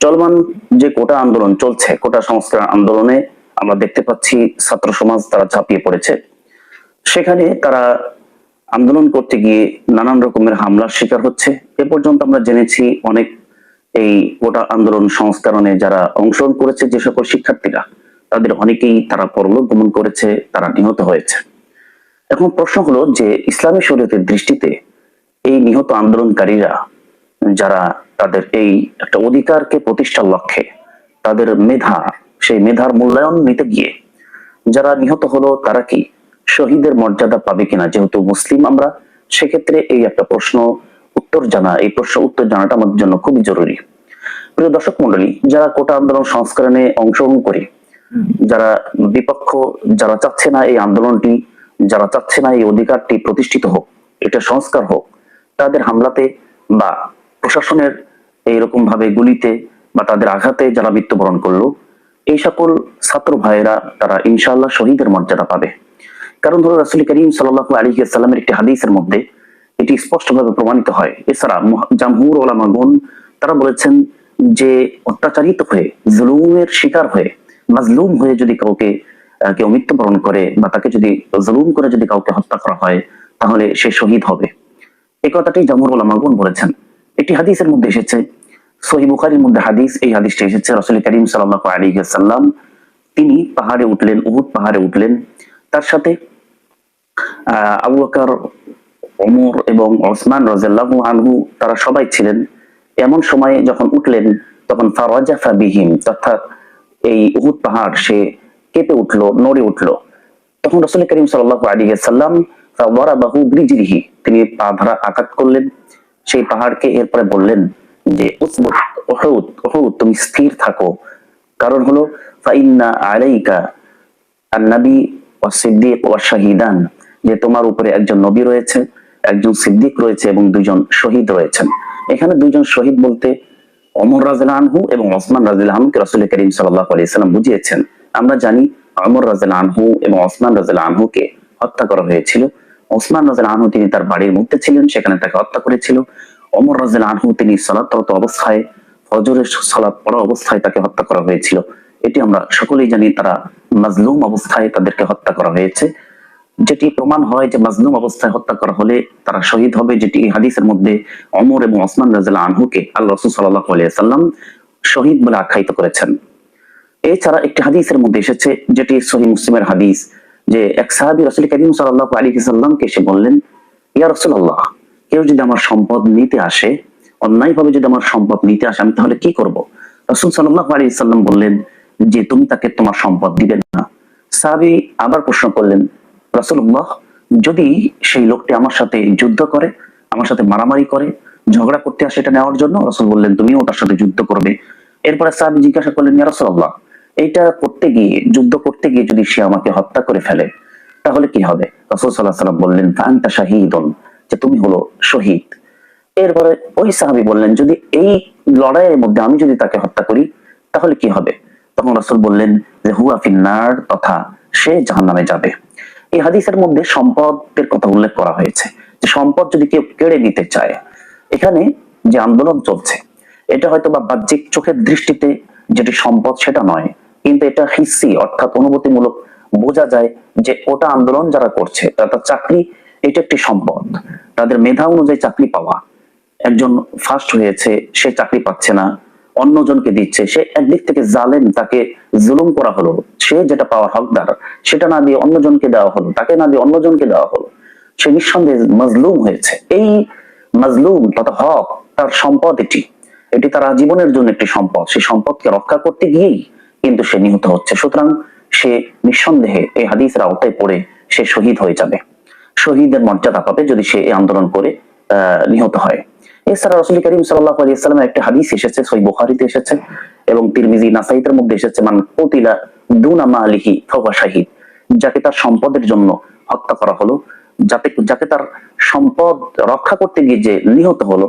চলমান যে কোটা আন্দোলন চলছে, কোটা সংস্কার আন্দোলনে আমরা দেখতে পাচ্ছি ছাত্র সমাজ তারা ঝাঁপিয়ে পড়েছে। সেখানে তারা আন্দোলন করতে গিয়ে নানান রকমের হামলার শিকার হচ্ছে। এ পর্যন্ত আমরা জেনেছি অনেক এই কোটা আন্দোলন সংস্করণে যারা অংশগ্রহণ করেছে যে সকল শিক্ষার্থীরা, তাদের অনেকেই তারা পরলোক গমন করেছে, তারা নিহত হয়েছে। এখন প্রশ্ন হলো যে, ইসলামী শরীয়তের দৃষ্টিতে এই নিহত আন্দোলনকারীরা যারা তাদের এই একটা অধিকারকে প্রতিষ্ঠার লক্ষ্যে তাদের মেধা, সেই মেধার মূল্যায়ন নিতে গিয়ে যারা নিহত হলো, তারা কি শহীদের মর্যাদা পাবে কিনা? যেহেতু মুসলিম আমরা, সেক্ষেত্রে এই একটা প্রশ্ন, উত্তর জানা, এই প্রশ্ন উত্তর জানাটা আমাদের জন্য খুবই জরুরি। প্রিয় দর্শক মন্ডলী যারা কোটা আন্দোলন সংস্করণে অংশগ্রহণ করে, যারা বিপক্ষ, যারা চাচ্ছে না এই আন্দোলনটি, যারা চাচ্ছে না এই অধিকারটি প্রতিষ্ঠিত হোক, এটা সংস্কার হোক, তাদের হামলাতে বা প্রশাসনের এইরকম ভাবে গুলিতে বা তাদের আঘাতে যারা মৃত্যুবরণ করল, এই সকল ছাত্র ভাইয়েরা তারা ইনশাআল্লাহ শহীদের মর্যাদা পাবে। কারণ ধরো রাসুল করিম সাল্লাহ আলী সাল্লামের একটি হাদিসের মধ্যে এটি স্পষ্টভাবে প্রমাণিত হয়। এছাড়া মুহ- জামহুর ওলামাগুন তারা বলেছেন যে, অত্যাচারিত হয়ে, জুলুমের শিকার হয়ে, মাজলুম হয়ে যদি কাউকে কেউ মৃত্যুবরণ করে বা তাকে যদি জুলুম করে যদি কাউকে হত্যা করা হয়, তাহলে সে শহীদ হবে। এই কথাটি জামহুর ওলামাগুন বলেছেন। একটি হাদিসের মধ্যে এসেছে মধ্যে হাদিস, এই হাদিসটি এসেছে, রাসুল করিম সাল্লাহ তিনি পাহাড়ে উঠলেন, উহুদ পাহাড়ে উঠলেন। তার সাথে আবু বকর, ওমর এবং ওসমান আনহু, তারা সবাই ছিলেন। এমন সময়ে যখন উঠলেন, তখন ফারাজাফা বিহিম, অর্থাৎ এই উহুদ পাহাড়, সে কেঁপে উঠল, নড়ে উঠল। তখন রসুল করিম সাল্লাহ আলী সাল্লাম বাহু ব্রিজিরিহি তিনি পা ধরা আঘাত করলেন। সেই পাহাড়কে এরপরে বললেন যে তুমি স্থির থাকো। কারণ হলো শাহিদান, যে তোমার উপরে একজন নবী রয়েছে, একজন সিদ্দিক রয়েছে এবং দুইজন শহীদ রয়েছেন। এখানে দুইজন শহীদ বলতে অমর রাজেল আনহু এবং ওসমান রাজেল আনহুকে রসুল করিম আলাইসাল্লাম বুঝিয়েছেন। আমরা জানি অমর রাজেল আনহু এবং ওসমান রাজেল আনহুকে হত্যা করা হয়েছিল। ওসমান রাজেল আনহু তিনি তার বাড়ির মধ্যে ছিলেন, সেখানে তাকে হত্যা করেছিল। অমর রাজেল আনহু তিনি সলাতরত অবস্থায় ফজরের সালাত পড়া অবস্থায় তাকে হত্যা করা হয়েছিল। এটি আমরা সকলেই জানি তারা মাজলুম অবস্থায় তাদেরকে হত্যা করা হয়েছে। যেটি প্রমাণ হয় যে মাজলুম অবস্থায় হত্যা করা হলে তারা শহীদ হবে যেটি এই হাদিসের মধ্যে অমর এবং ওসমান রাজিল্লাহ আনহুকে আল্লাহ রসুল সাল্লাহ সাল্লাম শহীদ বলে আখ্যায়িত করেছেন। এছাড়া একটি হাদিসের মধ্যে এসেছে যেটি সহি মুসলিমের হাদিস যে এক সাহাবি রসুল করিম সাল্লাহ আলী সাল্লামকে এসে বললেন, ইয়া রসুল্লাহ কেউ যদি আমার সম্পদ নিতে আসে, অন্যায়ভাবে যদি আমার সম্পদ নিতে আসে, আমি তাহলে কি করব? রসুল সাল্লাহ আলী সাল্লাম বললেন যে, তুমি তাকে তোমার সম্পদ দিবে না। সাহাবি আবার প্রশ্ন করলেন রাসুল্লাহ যদি সেই লোকটি আমার সাথে যুদ্ধ করে, আমার সাথে মারামারি করে, ঝগড়া করতে আসে এটা নেওয়ার জন্য? রসুল বললেন, তুমিও তার সাথে যুদ্ধ করবে। এরপরে সাহাবি জিজ্ঞাসা করলেন রাসূলুল্লাহ, এইটা করতে গিয়ে, যুদ্ধ করতে গিয়ে যদি সে আমাকে হত্যা করে ফেলে, তাহলে কি হবে? রসুল সাল্লাহ সাল্লাম বললেন ফান্তা শাহিদন। যে তুমি হলো শহীদ। এরপরে ওই সাহাবি বললেন, যদি এই লড়াইয়ের মধ্যে আমি যদি তাকে হত্যা করি, তাহলে কি হবে? তখন রসুল বললেন যে, হুয়া ফিন্নার তথা সে জাহান্নামে যাবে। এই হাদিসের মধ্যে সম্পদের কথা উল্লেখ করা হয়েছে যে, সম্পদ যদি কেউ কেড়ে নিতে চায়, এখানে যে আন্দোলন চলছে, এটা হয়তো বা বাহ্যিক চোখের দৃষ্টিতে যেটি সম্পদ সেটা নয়, কিন্তু এটা হিসি অর্থাৎ অনুভূতিমূলক বোঝা যায় যে, ওটা আন্দোলন যারা করছে, তারা চাকরি এটা একটি সম্পদ। তাদের মেধা অনুযায়ী চাকরি পাওয়া। একজন ফার্স্ট হয়েছে, সে চাকরি পাচ্ছে না। অন্যজনকে দিচ্ছে, সে একদিক থেকে জালেম, তাকে জুলুম করা হলো। সে যেটা পাওয়ার হকদার, সেটা না দিয়ে অন্যজনকে দেওয়া হলো, তাকে না দিয়ে অন্যজনকে দেওয়া হলো। সে নিঃসন্দেহে মজলুম হয়েছে। এই মজলুম তথা হক, তার সম্পদ এটি। এটি তার জীবনের জন্য একটি সম্পদ। সেই সম্পদকে রক্ষা করতে গিয়েই কিন্তু সে নিহত হচ্ছে। সুতরাং সে নিঃসন্দেহে এই হাদিসের আওতায় পড়ে সে শহীদ হয়ে যাবে। শহীদের মর্যাদা পাবে যদি সে এই আন্দোলন করে নিহত হয়। এছাড়া রসুল করিম সাল্লাহ আলী ইসলামের একটা হাদিস এসেছে সই বুখারিতে এসেছে এবং তিরমিজি নাসাইতের মধ্যে এসেছে, মান কতিলা দুনামা আলিহি ফওয়া শাহিদ যাকে তার সম্পদের জন্য হত্যা করা হলো, যাতে, যাকে তার সম্পদ রক্ষা করতে গিয়ে যে নিহত হলো,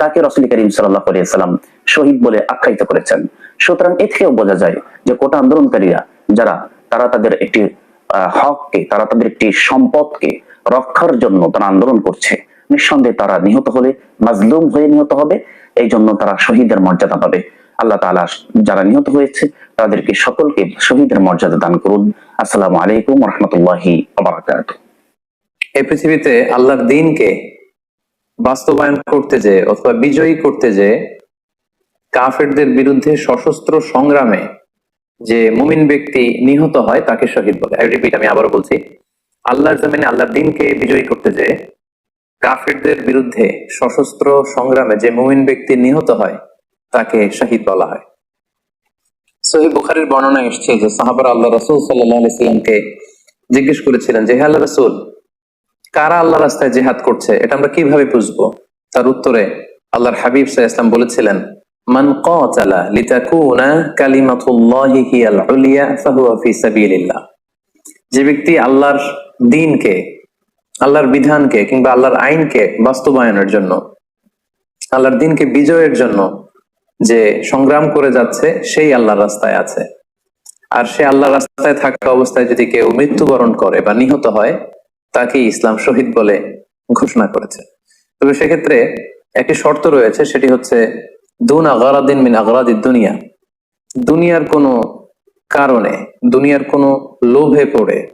তাকে রসুল করিম সাল্লাহ সাল্লাম শহীদ বলে আখ্যায়িত করেছেন। সুতরাং এ থেকেও বোঝা যায় যে কোটা আন্দোলনকারীরা, যারা, তারা তাদের একটি হককে, তারা তাদের একটি সম্পদকে রক্ষার জন্য তারা আন্দোলন করছে। নিঃসন্দেহে তারা নিহত হলে মাজলুম হয়ে নিহত হবে এই জন্য তারা শহীদের মর্যাদা পাবে। আল্লাহ তাআলা যারা নিহত হয়েছে, তাদেরকে সকলকে শহীদের মর্যাদা দান করুন। আসসালামু আলাইকুম রহমতুল্লাহি এই পৃথিবীতে আল্লাহর দিনকে বাস্তবায়ন করতে যে অথবা বিজয়ী করতে যে কাফেরদের বিরুদ্ধে সশস্ত্র সংগ্রামে যে মুমিন ব্যক্তি নিহত হয়, তাকে শহীদ বলে। আমি আবারও বলছি আল্লাহর জমিনে আল্লাহর দিনকে বিজয়ী করতে যে কাফেরদের বিরুদ্ধে সশস্ত্র সংগ্রামে যে মুমিন ব্যক্তি নিহত হয়, তাকে শহীদ বলা হয়। সহি বুখারির বর্ণনা এসছে যে সাহাবার আল্লাহ রসুল জিজ্ঞেস করেছিলেন যে, হে আল্লাহ রসুল, কারা আল্লাহ রাস্তায় জেহাদ করছে? এটা আমরা কীভাবে বুঝব? তার উত্তরে আল্লাহর হাবিব সাহ ইসলাম বলেছিলেন, মান কাতালা লিতাকুনা কালিমাতুল্লাহি হিয়াল উলিয়া ফাহুয়া ফি সাবিলিল্লাহ। যে ব্যক্তি আল্লাহর দিনকে, আল্লাহর বিধানকে কিংবা আল্লাহর আইনকে বাস্তবায়নের জন্য, আল্লাহর দিনকে বিজয়ের জন্য যে সংগ্রাম করে যাচ্ছে, সেই আল্লাহর রাস্তায় আছে। আর সে আল্লাহর রাস্তায় থাকা অবস্থায় যদি কেউ মৃত্যুবরণ করে বা নিহত হয় তাকে ইসলাম শহীদ বলে ঘোষণা করেছে। তবে সেক্ষেত্রে একটি শর্ত রয়েছে, সেটি হচ্ছে, দুন আগারাদিন মিন আগারাদিদ দুনিয়া। দুনিয়ার কোনো কারণে, দুনিয়ার কোনো লোভে পড়ে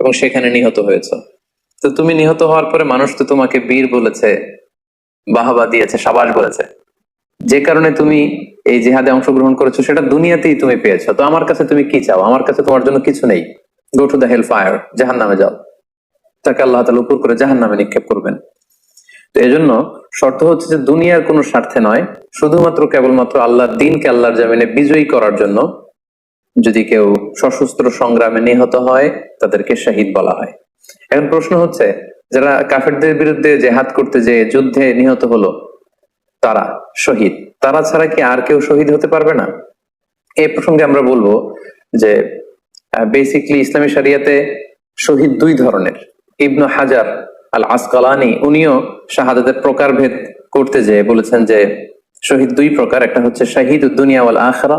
এবং সেখানে নিহত হয়েছ। তো তুমি নিহত হওয়ার পরে মানুষ তো তোমাকে বীর বলেছে, বাহাবা দিয়েছে, সাবাস বলেছে। যে কারণে তুমি এই জেহাদে অংশগ্রহণ করেছ, সেটা দুনিয়াতেই তুমি পেয়েছ। তো আমার কাছে তুমি কি চাও? আমার কাছে তোমার জন্য কিছু নেই। Go to the hell fire জাহান নামে যাও। তাকে আল্লাহ তালা উপর করে জাহান নামে নিক্ষেপ করবেন। তো এই জন্য শর্ত হচ্ছে যে দুনিয়ার কোনো স্বার্থে নয়, শুধুমাত্র কেবলমাত্র আল্লাহর দিনকে আল্লাহর জামিনে বিজয়ী করার জন্য যদি কেউ সশস্ত্র সংগ্রামে নিহত হয়, তাদেরকে শহীদ বলা হয়। এখন প্রশ্ন হচ্ছে, যারা কাফেরদের বিরুদ্ধে জেহাদ করতে যে যুদ্ধে নিহত হলো, তারা শহীদ? তারা ছাড়া কি আর কেউ শহীদ হতে পারবে না? এই প্রসঙ্গে আমরা বলব যে বেসিকলি ইসলামী শরিয়াতে শহীদ দুই ধরনের। ইবনু হাজার আল আসকালানি উনিও শাহাদাতের প্রকারভেদ করতে যেয়ে বলেছেন যে, শহীদ দুই প্রকার। একটা হচ্ছে শাহিদ দুনিয়া ওয়াল আখরা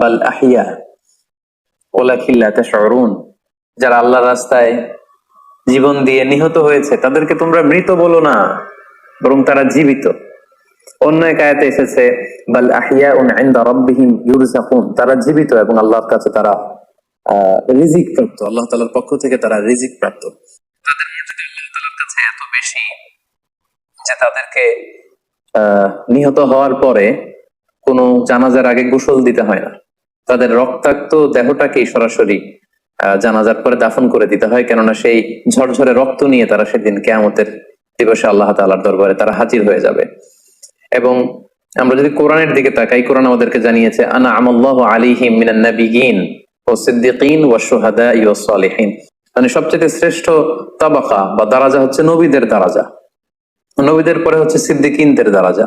বাল তাশউরুন। যারা আল্লাহর রাস্তায় জীবন দিয়ে নিহত হয়েছে, তাদেরকে তোমরা মৃত বলো না, বরং তারা জীবিত। অন্য এক আয়াতে এসেছে, বাল আহিয়া উন ইনদা রাব্বিহিম ইউরজাকুন তারা জীবিত এবং আল্লাহর কাছে তারা রিজিক প্রাপ্ত। আল্লাহ পক্ষ থেকে তারা রিজিক প্রাপ্ত। তাদের মর্যাদা আল্লাহ কাছে এত বেশি যে তাদেরকে নিহত হওয়ার পরে কোনো জানাজার আগে গোসল দিতে হয় না। তাদের রক্তাক্ত দেহটাকেই সরাসরি জানাজার পরে দাফন করে দিতে হয়। কেননা সেই ঝরঝরে রক্ত নিয়ে তারা সেদিন কেয়ামতের দিবসে আল্লাহ তাআলার দরবারে তারা হাজির হয়ে যাবে। এবং আমরা যদি কোরআনের দিকে তাকাই, কোরআন আমাদেরকে জানিয়েছে, আনা আমাল্লাহু আলাইহিম মিনান নাবিয়িন ওয়াস সিদ্দিকিন ওয়াশ শুহাদা ওয়াস সালিহিন। মানে সবচেয়ে শ্রেষ্ঠ তাবাকা বা দারাজা হচ্ছে নবীদের দারাজা। নবীদের পরে হচ্ছে সিদ্দিকিনদের দারাজা।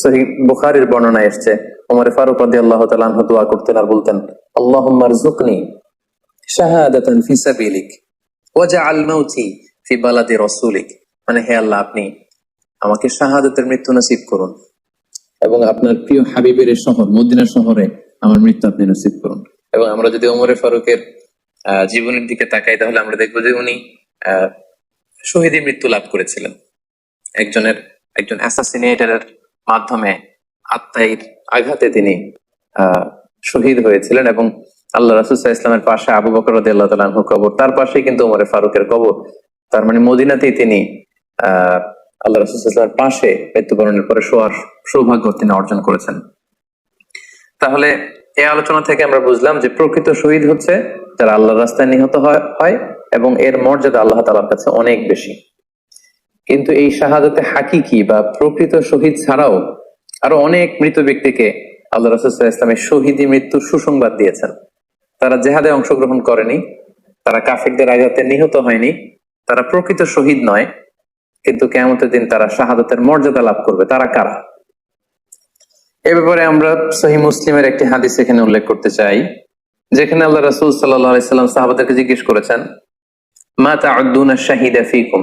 সহি বুখারির বর্ণনা এসছে, ওমরে ফারুক রদি আল্লাহ তালা আনহু দোয়া করতেন আর বলতেন আল্লাহ মারজুকনি শাহাদাতান ফি সাবিলিক ওয়াজআল মাউতি ফি বালাদি রাসূলিক। মানে হে আল্লাহ, আপনি আমাকে শাহাদাতের মৃত্যু নসিব করুন এবং আপনার প্রিয় হাবিবের শহর, মদিনা শহরে আমার মৃত্যু আপনি নসিব করুন। এবং আমরা যদি ওমরে ফারুকের জীবনের দিকে তাকাই, তাহলে আমরা দেখব যে উনি শহীদী মৃত্যু লাভ করেছিলেন। একজনের, একজন অ্যাসাসিনেটরের মাধ্যমে আত্মাইর আঘাতে তিনি শহীদ হয়েছিলেন এবং আল্লাহ রাসুল্লাহ ইসলামের পাশে আবু বকর আনহু কবর, তার পাশেই কিন্তু ওমরে ফারুকের কবর। তার মানে মদিনাতেই তিনি আহ আল্লাহ রাসুল্লাহ ইসলামের পাশে মৃত্যুবরণের পরে শোয়ার সৌভাগ্য তিনি অর্জন করেছেন। তাহলে এই আলোচনা থেকে আমরা বুঝলাম যে প্রকৃত শহীদ হচ্ছে যারা আল্লাহর রাস্তায় নিহত হয় এবং এর মর্যাদা আল্লাহ তালার কাছে অনেক বেশি। কিন্তু এই শাহাদাতে হাকিকি বা প্রকৃত শহীদ ছাড়াও আরও অনেক মৃত ব্যক্তিকে আল্লাহ রাসুল্লাহ ইসলামের শহীদী মৃত্যুর সুসংবাদ দিয়েছেন। তারা জেহাদে অংশগ্রহণ করেনি, তারা কাফেরদের আঘাতে নিহত হয়নি, তারা প্রকৃত শহীদ নয়, কিন্তু কেমতের দিন তারা শাহাদাতের মর্যাদা লাভ করবে। তারা কারা? এ ব্যাপারে আমরা সহি মুসলিমের একটি হাদিস এখানে উল্লেখ করতে চাই, যেখানে আল্লাহ রাসূল আলাইহি সাল্লাম সাহাবাদেরকে জিজ্ঞেস করেছেন, মা তা'উদ্দুনা শাহিদা ফীকুম?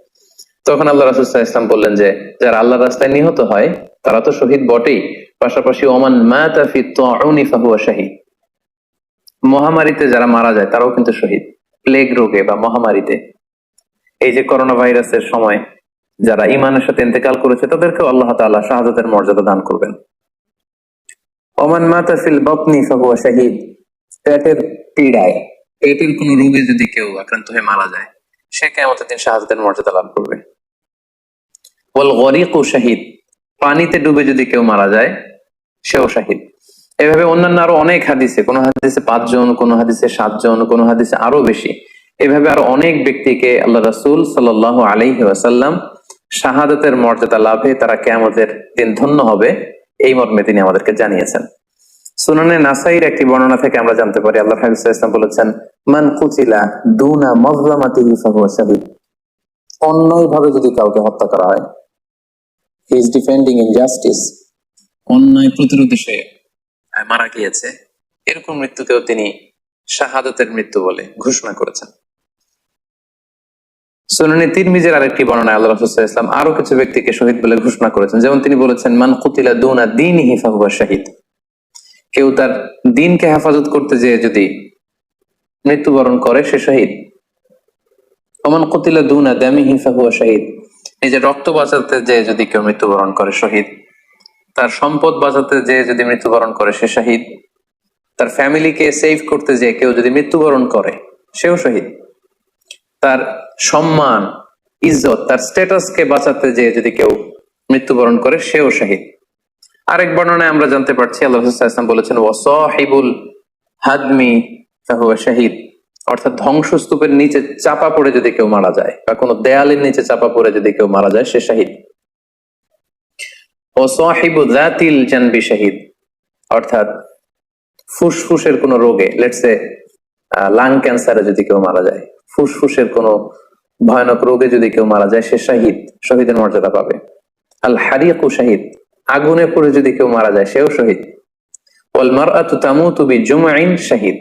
তখন আল্লাহ রাসূল ইসলাম বললেন যে, যারা আল্লাহর রাস্তায় নিহত হয়, তারা তো শহীদ বটেই। পাশাপাশি ওমান মহামারীতে যারা মারা যায়, তারাও কিন্তু শহীদ। প্লেগ রোগে বা মহামারীতে। এই যে করোনা ভাইরাসের সময় যারা ইমানের সাথে ইন্তেকাল করেছে, তাদেরকেও আল্লাহ তাআলা শাহাদাতের মর্যাদা দান করবেন। ওমান মাতা ফিল বাতনি ফাহুয়া শাহীদ, পেটের পীড়ায়। পেটের কোন রোগে যদি কেউ আক্রান্ত হয়ে মারা যায় সে কেমতের দিন শাহাদাতের মর্যাদা লাভ করবে। ওয়াল গরিকু শাহীদ, পানিতে ডুবে যদি কেউ মারা যায়, সেও শাহীদ। এভাবে অন্যান্য আরও অনেক হাদিসে, কোন হাদিসে পাঁচজন, কোন হাদিসে সাতজন, কোন হাদিসে আরও বেশি, এভাবে আরও অনেক ব্যক্তিকে আল্লাহ রাসূল সাল্লাল্লাহু আলাইহি ওয়াসাল্লাম শাহাদাতের মর্যাদা লাভে তারা কেয়ামতের দিন ধন্য হবে, এই মর্মে তিনি আমাদেরকে জানিয়েছেন। সুনানে নাসাইর একটি বর্ণনা থেকে আমরা জানতে পারি আল্লাহ হাবিব ইসলাম বলেছেন মান কুচিলা দুনা যদি কাউকে হত্যা করা হয় হি ইজ ডিফেন্ডিং অন্যায় প্রতিরোধে সে মারা গিয়েছে। এরকম মৃত্যুকেও তিনি শাহাদাতের মৃত্যু বলে ঘোষণা করেছেন। সুনানি তিরমিজের আরেকটি বর্ণনায় আল্লাহ রাসূল ইসলাম আরও কিছু ব্যক্তিকে শহীদ বলে ঘোষণা করেছেন। যেমন তিনি বলেছেন, মান কুতিলা দুনা দীনিহি ফাহুয়া শাহীদ। কেউ তার দিনকে হেফাজত করতে যেয়ে যদি মৃত্যুবরণ করে সে শহীদ। ওমান কুতিলা দুনা দামিহি ফাহুয়া শাহীদ। নিজের রক্ত বাঁচাতে যে যদি কেউ মৃত্যুবরণ করে শহীদ, তার সম্পদ বাঁচাতে যে যদি মৃত্যুবরণ করে সে শহীদ, তার ফ্যামিলিকে সেভ করতে যে কেউ যদি মৃত্যুবরণ করে, সেও শহীদ। তার সম্মান, ইজ্জত, তার স্ট্যাটাসকে বাঁচাতে যে যদি কেউ মৃত্যুবরণ করে, সেও শহীদ। আরেক বর্ণনায় আমরা জানতে পারছি, আল্লাহ বলেছেন ওয়াসাহিবুল হাদমি ফাহুয়া শাহীদ। অর্থাৎ ধ্বংসস্তূপের নিচে চাপা পড়ে যদি কেউ মারা যায়, বা কোনো দেয়ালের নিচে চাপা পড়ে যদি কেউ মারা যায়, সে শাহীদ। ও সাহিবু জাতিল জানবি শাহীদ। অর্থাৎ ফুসফুসের কোনো রোগে লেটসে লাং ক্যান্সারে যদি কেউ মারা যায়, ফুসফুসের কোনো ভয়ানক রোগে যদি কেউ মারা যায়, সে শাহীদ, শহীদের মর্যাদা পাবে। আল হারিয়াকু শাহীদ, আগুনে পড়ে যদি কেউ মারা যায়, সেও শহীদ। ওয়াল মারআতু তামুতু বিজুমআইন শাহীদ।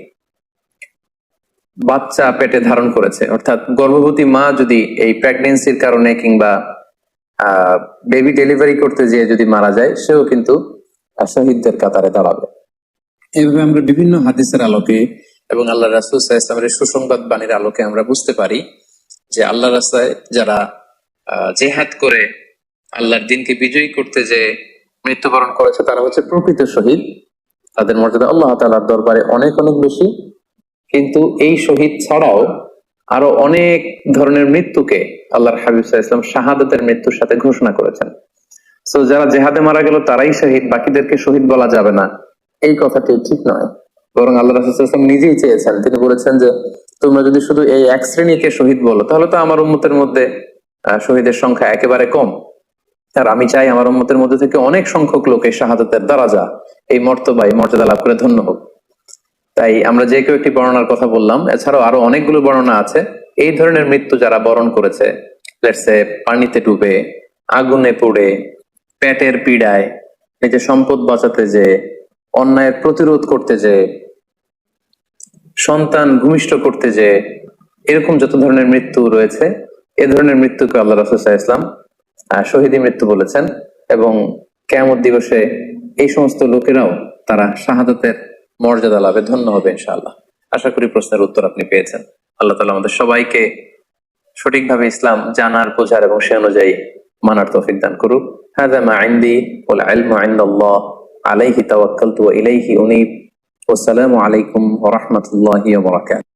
বাচ্চা পেটে ধারণ করেছে। অর্থাৎ গর্ভবতী মা যদি এই প্রেগনেন্সির কারণে কিংবা বেবি ডেলিভারি করতে যেয়ে যদি মারা যায়, সেও কিন্তু শহীদদের কাতারে দাঁড়াবে। এভাবে আমরা বিভিন্ন হাদিসের আলোকে এবং আল্লাহ রাসুল ইসলামের সুসংবাদ বাণীর আলোকে আমরা বুঝতে পারি যে আল্লাহ রাস্তায় যারা জেহাদ করে আল্লাহর দিনকে বিজয়ী করতে যে মৃত্যুবরণ করেছে, তারা হচ্ছে প্রকৃত শহীদ। তাদের মর্যাদা আল্লাহ তাআলার দরবারে অনেক অনেক বেশি। কিন্তু এই শহীদ ছাড়াও আরও অনেক ধরনের মৃত্যুকে আল্লাহর হাবিব ইসলাম শাহাদাতের মৃত্যুর সাথে ঘোষণা করেছেন। তো যারা জেহাদে মারা গেল, তারাই শহীদ, বাকিদেরকে শহীদ বলা যাবে না। এই কথাটি ঠিক নয়। বরং আল্লাহ রাসুলাম নিজেই চেয়েছেন। তিনি বলেছেন যে, তোমরা যদি শুধু এই এক শ্রেণীকে শহীদ বলো, তাহলে তো আমার উন্মতের মধ্যে শহীদের সংখ্যা একেবারে কম। আর আমি চাই আমার উন্মতের মধ্যে থেকে অনেক সংখ্যক লোক এই শাহাদাতের দ্বারা যা এই মর্তবা, এই মর্যাদা লাভ করে ধন্য হোক। তাই আমরা যে কেউ একটি বর্ণনার কথা বললাম, এছাড়াও আরও অনেকগুলো বর্ণনা আছে। এই ধরনের মৃত্যু যারা বরণ করেছে লেটসে পানিতে ডুবে, আগুনে পড়ে, পেটের পীড়ায়, নিজের সম্পদ বাঁচাতে যে, অন্যায়ের প্রতিরোধ করতে যে, সন্তান ভূমিষ্ঠ করতে যে, এরকম যত ধরনের মৃত্যু রয়েছে, এ ধরনের মৃত্যুকে আল্লাহ রসুল্লাহ ইসলাম শহীদি মৃত্যু বলেছেন এবং কেয়ামত দিবসে এই সমস্ত লোকেরাও তারা শাহাদাতের মর্যাদা লাভে ধন্য হবে ইনশাআল্লাহ আশা করি প্রশ্নের উত্তর আপনি পেয়েছেন আল্লাহ তালা আমাদের সবাইকে সঠিকভাবে ইসলাম জানার বোঝার এবং সে অনুযায়ী মানার তৌফিক দান করুক هذا ما عندي والعلم عند الله عليه توكلت وإليه أنيب والسلام عليكم ورحمة الله وبركاته